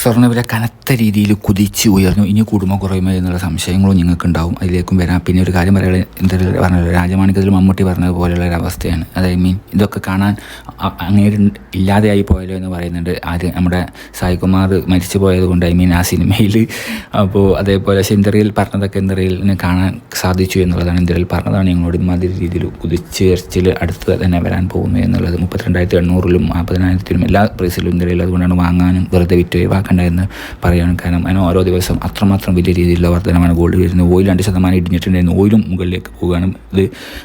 സ്വർണവില കനത്ത രീതിയിൽ കുതിച്ച് ഉയർന്നു. ഇനി കൂടുമോ കുറയുമോ എന്നുള്ള സംശയങ്ങളും നിങ്ങൾക്ക് ഉണ്ടാവും അതിലേക്കും വരാം. പിന്നെ ഒരു കാര്യം പറയുക എന്തായാലും പറഞ്ഞത്? രാജമാണിക്കത്തിൽ മമ്മൂട്ടി പറഞ്ഞത് പോലെയുള്ള ഒരു അവസ്ഥയാണ്. അതായത് മീൻ ഇതൊക്കെ കാണാൻ അങ്ങേര് ഇല്ലാതെയായി പോയല്ലോ എന്ന് പറയുന്നുണ്ട് ആര്? നമ്മുടെ സായികുമാർ മരിച്ചു പോയത് കൊണ്ട് ഐ മീൻ ആ സിനിമയിൽ അപ്പോൾ അതേപോലെ സെന്തറിയിൽ പറഞ്ഞതൊക്കെ എന്തറിയിൽ കാണാൻ സാധിച്ചു എന്നുള്ളതാണ് എന്തറിയിൽ പറഞ്ഞതാണ് ഞങ്ങളോട് ഇമാതിരി രീതിയിൽ കുതിച്ചുയർച്ചിൽ അടുത്ത് തന്നെ വരാൻ പോകുന്നു എന്നുള്ളത്. മുപ്പത്തിരണ്ടായിരത്തി എണ്ണൂറിലും നാൽപ്പതിനായിരത്തിലും എല്ലാ പ്രൈസിലും എന്തറിയിൽ അതുകൊണ്ടാണ് വാങ്ങാനും വെറുതെ വിറ്റ് ഒഴിവാക്കണ്ട എന്ന് പറയാണ് കാരണം അതിന് ഓരോ ദിവസം അത്രമാത്രം വലിയ രീതിയിലുള്ള വർധനമാണ് ഗോൾഡ് വരുന്നത്. ഓയിൽ രണ്ട് ശതമാനം ഇടിഞ്ഞിട്ടുണ്ടായിരുന്നു. ഓയിലും മുകളിലേക്ക് പോവുകയാണ്. ഇത്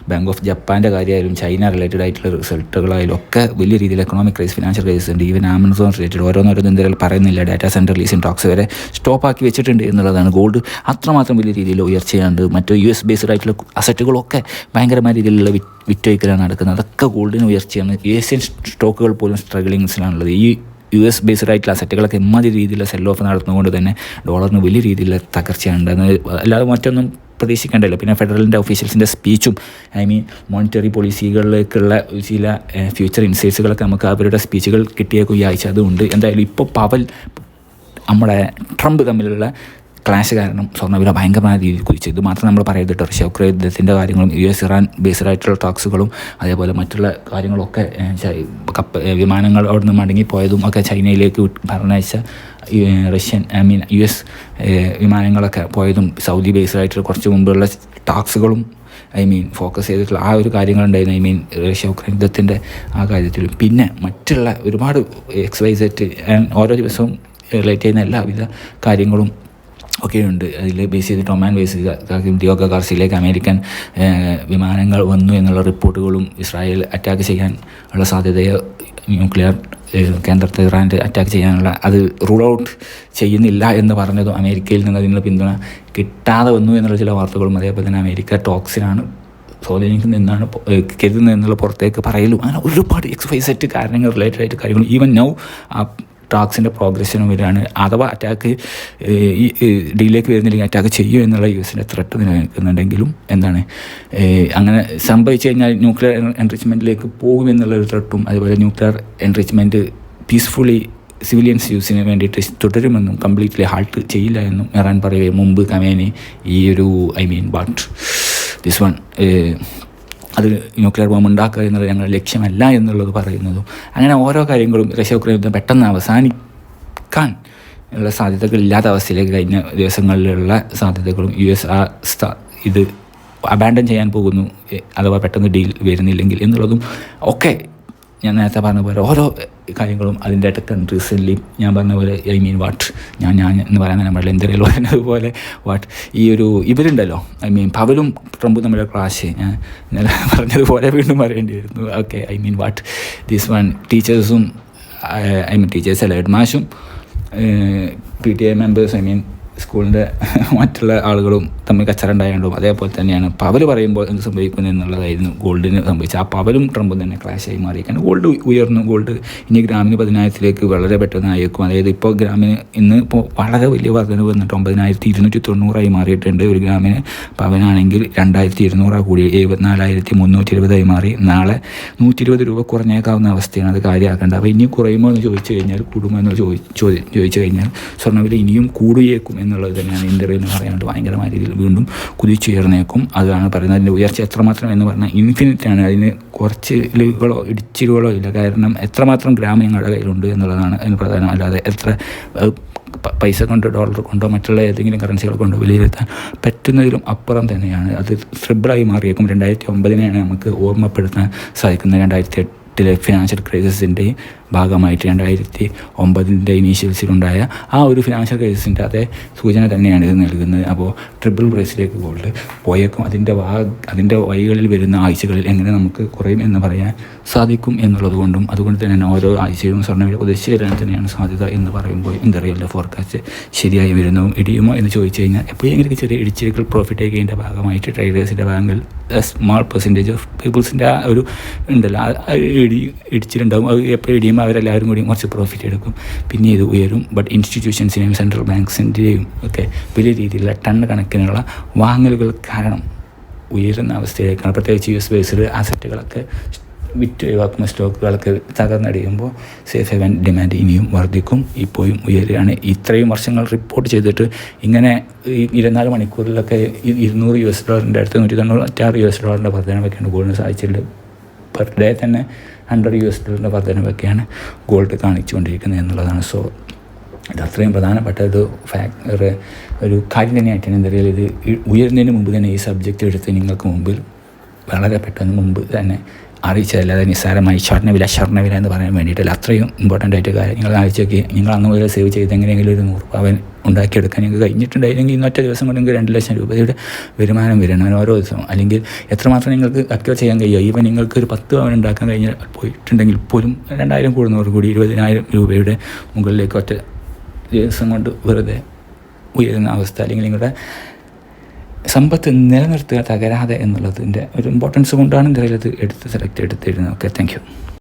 ബാങ്ക് ഓഫ് ജപ്പാന്റെ കാര്യമായാലും ചൈന റിലേറ്റഡ് ആയിട്ടുള്ള റിസൾട്ടുകളായാലും ഒക്കെ വലിയ രീതിയിൽ എക്കണോമിക് ക്രൈസ് ഫിനാൻഷ്യൽ ക്രൈസ് ഉണ്ട്. ഈവൻ ആമസോൺ റിലേറ്റഡ് ഓരോന്നോരോന്നും എന്തായാലും പറയുന്നില്ല. ഡാറ്റാ സെന്റർ ലീസിൻ ടോക്സ് വരെ സ്റ്റോപ്പ് ആക്കി വെച്ചിട്ടുണ്ട് എന്നുള്ളതാണ്. ഗോൾഡ് അത്രമാത്രം വലിയ രീതിയിൽ ഉയർച്ചയുണ്ട്. മറ്റു യു എസ് ബേസ്ഡ് ആയിട്ടുള്ള അസറ്റുകളൊക്കെ ഭയങ്കരമായ രീതിയിലുള്ള വിറ്റ് വിറ്റൊഴിക്കലാണ് നടക്കുന്നത്. അതൊക്കെ ഗോൾഡിന് ഉയർച്ചയാണ്. ഏഷ്യൻ സ്റ്റോക്കുകൾ പോലും സ്ട്രഗ്ലിങ്സിലാണുള്ളത് ഈ യു എസ് ബേസ്ഡ് ആയിട്ടുള്ള അസറ്റുകളൊക്കെ എമ്മാതിരി രീതിയിലുള്ള സെൽ ഓഫ് നടത്തുന്നതുകൊണ്ട് തന്നെ ഡോളറിന് വലിയ രീതിയിലുള്ള തകർച്ചയാണ് അത് അല്ലാതെ മറ്റൊന്നും പ്രതീക്ഷിക്കേണ്ടല്ലോ പിന്നെ ഫെഡറലിന്റെ ഒഫീഷ്യൽസിന്റെ സ്പീച്ചും ഐ മീൻ മോണിറ്ററി പോളിസികളിലേക്കുള്ള ചില ഫ്യൂച്ചർ ഇൻസൈറ്റ്സുകളൊക്കെ നമുക്ക് അവരുടെ സ്പീച്ചുകൾ കിട്ടിയേക്കും ഈ ആഴ്ച. അതുകൊണ്ട് എന്തായാലും ഇപ്പോൾ പവൽ നമ്മുടെ ട്രംപ് തമ്മിലുള്ള ക്ലാഷ് കാരണം സ്വർണവില ഭയങ്കരമായ രീതിയിൽ കുതിച്ചു. ഇത് മാത്രം നമ്മൾ പറയരുത് റഷ്യ ഉക്രൈൻ യുദ്ധത്തിന്റെ കാര്യങ്ങളും യു എസ് ഇറാൻ ബേസ്ഡ് ആയിട്ടുള്ള ടാക്സുകളും അതേപോലെ മറ്റുള്ള കാര്യങ്ങളൊക്കെ കപ്പ വിമാനങ്ങൾ അവിടെ നിന്ന് മടങ്ങിപ്പോയതും ഒക്കെ ചൈനയിലേക്ക് ഭരണയച്ച Russian I mean U S വിമാനങ്ങളൊക്കെ പോയതും സൗദി ബേസ്ഡ് ആയിട്ടുള്ള കുറച്ച് മുമ്പുള്ള ടാക്സുകളും ഐ മീൻ ഫോക്കസ് ചെയ്തിട്ടുള്ള ആ ഒരു കാര്യങ്ങളുണ്ടായിരുന്നു ഐ മീൻ റഷ്യ ഉക്രൈൻ യുദ്ധത്തിന്റെ ആ കാര്യത്തിലും. പിന്നെ മറ്റുള്ള ഒരുപാട് എക്സ് വൈ സെറ്റ് ഓരോ ദിവസവും റിലേറ്റ് ചെയ്യുന്ന എല്ലാവിധ കാര്യങ്ങളും ഒക്കെയുണ്ട്. അതിൽ ബേസ് ചെയ്തിട്ട് ടൊമാൻ ബേസ് ചെയ്ത് ദിയോഗ കാർസിലേക്ക് അമേരിക്കൻ വിമാനങ്ങൾ വന്നു എന്നുള്ള റിപ്പോർട്ടുകളും ഇസ്രായേൽ അറ്റാക്ക് ചെയ്യാൻ ഉള്ള സാധ്യതയെ ന്യൂക്ലിയർ കേന്ദ്രത്തെ ഇറാന്റെ അറ്റാക്ക് ചെയ്യാനുള്ള അത് റൂൾ ഔട്ട് ചെയ്യുന്നില്ല എന്ന് പറഞ്ഞതും അമേരിക്കയിൽ നിന്ന് അതിനുള്ള പിന്തുണ കിട്ടാതെ വന്നു എന്നുള്ള ചില വാർത്തകളും അതേപോലെ തന്നെ അമേരിക്ക ടോക്സിനാണ് സ്വാധീനിക്കുന്ന എന്നാണ് കരുതുന്നത് എന്നുള്ള പുറത്തേക്ക് പറയലും. അങ്ങനെ ഒരുപാട് എക്സ് വൈ കാരണങ്ങൾ റിലേറ്റഡ് ആയിട്ട് കാര്യങ്ങൾ ഈവൻ നൗ ആ ടാക്സിന്റെ പ്രോഗ്രഷനും വരികയാണ് അഥവാ അറ്റാക്ക് ഈ ഡിയിലേക്ക് വരുന്നില്ലെങ്കിൽ അറ്റാക്ക് ചെയ്യും എന്നുള്ള യു ത്രെട്ട് നിലനിൽക്കുന്നുണ്ടെങ്കിലും എന്താണ് അങ്ങനെ സംഭവിച്ചു കഴിഞ്ഞാൽ ന്യൂക്ലിയർ എൻറിച്ച്മെന്റിലേക്ക് പോകും എന്നുള്ള ഒരു ത്രെട്ടും അതുപോലെ ന്യൂക്ലിയർ എൻറിച്ച്മെന്റ് പീസ്ഫുള്ളി സിവിലിയൻസ് യൂസിന് വേണ്ടിയിട്ട് തുടരുമെന്നും കംപ്ലീറ്റ്ലി ഹാൾട്ട് ചെയ്യില്ല എന്നും ഇറാൻ പറയുകയും മുമ്പ് കമേനി ഈ ഒരു I mean but this one അത് ന്യൂക്ലിയർ ബോംബ് ഉണ്ടാക്കുക എന്നുള്ളത് ഞങ്ങളുടെ ലക്ഷ്യമല്ല എന്നുള്ളത് പറയുന്നതും അങ്ങനെ ഓരോ കാര്യങ്ങളും റഷ്യ ഉക്രൈൻ യുദ്ധം പെട്ടെന്ന് അവസാനിക്കാൻ ഉള്ള സാധ്യതകൾ ഇല്ലാത്ത അവസ്ഥയിലേക്ക് കഴിഞ്ഞ ദിവസങ്ങളിലുള്ള സാധ്യതകളും യു എസ് ആ ഇത് അബാൻഡൻ ചെയ്യാൻ പോകുന്നു അഥവാ പെട്ടെന്ന് ഡീൽ വരുന്നില്ലെങ്കിൽ എന്നുള്ളതും ഒക്കെ ഞാൻ നേരത്തെ പറഞ്ഞ പോലെ ഓരോ കാര്യങ്ങളും അതിന്റെ ഇടയ്ക്ക് റീസെന്റ്ലി ഞാൻ പറഞ്ഞ പോലെ ഐ മീൻ വാട്ട് ഞാൻ ഞാൻ എന്ന് പറയാൻ നമ്മുടെ എന്തെങ്കിലും പറയുന്നത് പോലെ വാട്ട് ഈ ഒരു ഇവരുണ്ടല്ലോ. ഐ മീൻ പവലും ട്രംപും തമ്മിലുള്ള ക്ലാഷ് ഞാൻ ഇന്നലെ പറഞ്ഞതുപോലെ വീണ്ടും പറയേണ്ടി വരുന്നു. Okay I mean what these one ടീച്ചേഴ്സും ഐ മീൻ ടീച്ചേഴ്സ് അല്ല ഹെഡ് മാഷും P T I members I mean സ്കൂളിന്റെ മറ്റുള്ള ആളുകളും തമ്മിൽ കച്ചറ ഉണ്ടായതുകൊണ്ടും അതേപോലെ തന്നെയാണ് പവൽ പറയുമ്പോൾ എന്ത് സംഭവിക്കുന്നു എന്നുള്ളതായിരുന്നു ഗോൾഡിന് സംഭവിച്ചത്. ആ പവലും ട്രംപും തന്നെ ക്ലാഷായി മാറിയിരിക്കുകയാണ് ഗോൾഡ് ഉയർന്നു. ഗോൾഡ് ഇനി ഗ്രാമിന് പതിനായിരത്തിലേക്ക് വളരെ പെട്ടെന്ന് അയക്കും അതായത് ഇപ്പോൾ ഗ്രാമിന് ഇന്ന് ഇപ്പോൾ വളരെ വലിയ വർധന വന്നിട്ട് ഒമ്പതിനായിരത്തി ഇരുന്നൂറ്റി തൊണ്ണൂറായി മാറിയിട്ടുണ്ട്. ഒരു ഗ്രാമിന് പവനാണെങ്കിൽ രണ്ടായിരത്തി ഇരുന്നൂറാ കൂടി. എഴുപത്തിനാലായിരത്തി മുന്നൂറ്റി ഇരുപതായി മാറി. നാളെ നൂറ്റി ഇരുപത് രൂപ കുറഞ്ഞേക്കാവുന്ന അവസ്ഥയാണ് അത് കാര്യമാക്കേണ്ടത്. അപ്പോൾ ഇനി കുറയുമോ എന്ന് ചോദിച്ചു കഴിഞ്ഞാൽ കൂടുമോ എന്ന് ചോദിച്ചു ചോദി ചോദിച്ചു കഴിഞ്ഞാൽ സ്വർണവില ഇനിയും കൂടുകയേക്കും എന്നുള്ളത് തന്നെയാണ് ഇന്ത്യയിൽ എന്ന് പറയാനായിട്ട് ഭയങ്കരമായ രീതിയിൽ വീണ്ടും കുതിച്ചുയർന്നേക്കും. അതാണ് പറയുന്നത്. അതിന്റെ ഉയർച്ച എത്രമാത്രം എന്ന് പറഞ്ഞാൽ ഇൻഫിനിറ്റ് ആണ്. അതിന് കുറച്ചിലുകളോ ഇടിച്ചിലുകളോ ഇല്ല. കാരണം എത്രമാത്രം ഗ്രാം ഞങ്ങളുടെ കയ്യിലുണ്ട് എന്നുള്ളതാണ് അതിന് പ്രധാനം. അല്ലാതെ എത്ര പൈസ കൊണ്ടോ ഡോളർ കൊണ്ടോ മറ്റുള്ള ഏതെങ്കിലും കറൻസികൾ കൊണ്ടോ വിലയിരുത്താൻ പറ്റുന്നതിലും അപ്പുറം തന്നെയാണ്. അത് ട്രിബിളായി മാറിയേക്കും. രണ്ടായിരത്തി ഒമ്പതിനെയാണ് നമുക്ക് ഓർമ്മപ്പെടുത്താൻ സാധിക്കുന്നത്. രണ്ടായിരത്തി എട്ടിലെ ഫിനാൻഷ്യൽ ക്രൈസിസിന്റെയും ഭാഗമായിട്ട് രണ്ടായിരത്തി ഒമ്പതിന്റെ ഇനീഷ്യൽസിലുണ്ടായ ആ ഒരു ഫിനാൻഷ്യൽ ക്രൈസിസിന്റെ അതേ സൂചന തന്നെയാണ് ഇത് നൽകുന്നത്. അപ്പോൾ ട്രിപ്പിൾ പ്രൈസിലേക്ക് ഗോൾഡ് പോയേക്കും. അതിന്റെ വാ അതിന്റെ വഴികളിൽ വരുന്ന ആഴ്ചകളിൽ എങ്ങനെ നമുക്ക് കുറയും എന്ന് പറയാൻ സാധിക്കും എന്നുള്ളത് കൊണ്ടും അതുകൊണ്ട് തന്നെ ഓരോ ആഴ്ചയും സ്വർണവില ഉദ്ദേശിച്ച് വരാൻ തന്നെയാണ് സാധ്യത എന്ന് പറയുമ്പോൾ എന്തറിയില്ല ഫോർകാസ്റ്റ് ശരിയായി വരുന്നു. ഇടിയുമോ എന്ന് ചോദിച്ചു കഴിഞ്ഞാൽ എപ്പോഴെങ്കിലും ചെറിയ ഇടിച്ചിരിക്കൽ പ്രോഫിറ്റ് ടേക്കിന്റെ ഭാഗമായിട്ട് ട്രേഡേഴ്സിന്റെ ഭാഗങ്ങൾ സ്മാൾ പെർസെന്റേജ് ഓഫ് പീപ്പിൾസിന്റെ ആ ഒരു ഉണ്ടല്ലോ ഇടി ഇടിച്ചിട്ടുണ്ടാകും അത് എപ്പോൾ ഇടിയുമ്പോൾ അവരെല്ലാവരും കൂടി കുറച്ച് പ്രോഫിറ്റ് എടുക്കും. പിന്നെ ഇത് ഉയരും. ബട്ട് ഇൻസ്റ്റിറ്റ്യൂഷൻസിനെയും സെൻട്രൽ ബാങ്ക്സിന്റെയും ഒക്കെ വലിയ രീതിയിലുള്ള ടൺ കണക്കിനുള്ള വാങ്ങലുകൾ കാരണം ഉയരുന്ന അവസ്ഥയിലേക്കാണ്. പ്രത്യേകിച്ച് യു എസ് ബേസ്ഡ് അസറ്റുകളൊക്കെ വിറ്റ് ഒഴിവാക്കുന്ന സ്റ്റോക്കുകളൊക്കെ തകർന്നടിയുമ്പോൾ സേഫ് ഹെവൻ ഡിമാൻഡ് ഇനിയും വർദ്ധിക്കും ഇപ്പോഴും ഉയരുകയാണ്. ഇത്രയും വർഷങ്ങൾ റിപ്പോർട്ട് ചെയ്തിട്ട് ഇങ്ങനെ ഇരുപത്തിനാല് മണിക്കൂറിലൊക്കെ ഇരുന്നൂറ് യു എസ് ഡോളറിന്റെ അടുത്ത് നൂറ്റി തൊണ്ണൂറ്റാറ് യു എസ് ഡോളറിന്റെ വർധനവൊക്കെയാണ് ഗോൾഡിന് സാധിച്ചിട്ടുള്ളത് പെർ ഡേ തന്നെ ഹൺഡ്രഡ് യു എസ് ഡോളറിന്റെ വർധനവൊക്കെയാണ് ഗോൾഡ് കാണിച്ചുകൊണ്ടിരിക്കുന്നത് എന്നുള്ളതാണ്. സോ ഇത് അത്രയും പ്രധാനപ്പെട്ട ഒരു ഫാക്ടർ ഒരു കാര്യം തന്നെയായിട്ടാണ് എന്താ പറയുക ഇത് ഉയരുന്നതിന് മുമ്പ് തന്നെ ഈ സബ്ജക്റ്റ് എടുത്ത് നിങ്ങൾക്ക് മുമ്പിൽ വളരെ പെട്ടെന്ന് മുമ്പ് തന്നെ അറിയിച്ചതല്ലാതെ നിസ്സാരമായി സ്വർണവില സ്വർണവില എന്ന് പറയാൻ വേണ്ടിയിട്ടല്ല. അത്രയും ഇമ്പോർട്ടന്റ് ആയിട്ട് കാര്യം നിങ്ങൾ ആഴ്ച നോക്കി നിങ്ങൾ അന്ന് മുതൽ സേവ് ചെയ്ത് എങ്ങനെയെങ്കിലും ഒരു നൂറ് പവൻ ഉണ്ടാക്കിയെടുക്കാൻ നിങ്ങൾക്ക് കഴിഞ്ഞിട്ടുണ്ടായിരുന്നെങ്കിൽ ഇന്നൊറ്റ ദിവസം കൊണ്ട് നിങ്ങൾക്ക് രണ്ട് ലക്ഷം രൂപയുടെ വരുമാനം വരണം അവൻ ഓരോ ദിവസവും അല്ലെങ്കിൽ എത്രമാത്രം നിങ്ങൾക്ക് അക്വർ ചെയ്യാൻ കഴിയുമോ? ഈവൻ നിങ്ങൾക്ക് ഒരു പത്ത് അവൻ ഉണ്ടാക്കാൻ കഴിഞ്ഞാൽ പോയിട്ടുണ്ടെങ്കിൽ പോലും രണ്ടായിരം കൂടുന്നവർ കൂടി ഇരുപതിനായിരം രൂപയുടെ മുകളിലേക്ക് ഒറ്റ ദിവസം കൊണ്ട് വെറുതെ ഉയരുന്ന അവസ്ഥ. അല്ലെങ്കിൽ നിങ്ങളുടെ സമ്പത്ത് നിലനിർത്തുക തകരാതെ എന്നുള്ളതിന്റെ ഒരു ഇമ്പോർട്ടൻസ് കൊണ്ടാണ് ഇത് എടുത്ത് സെലക്ട് എടുത്തിരുന്നത് ഓക്കെ താങ്ക്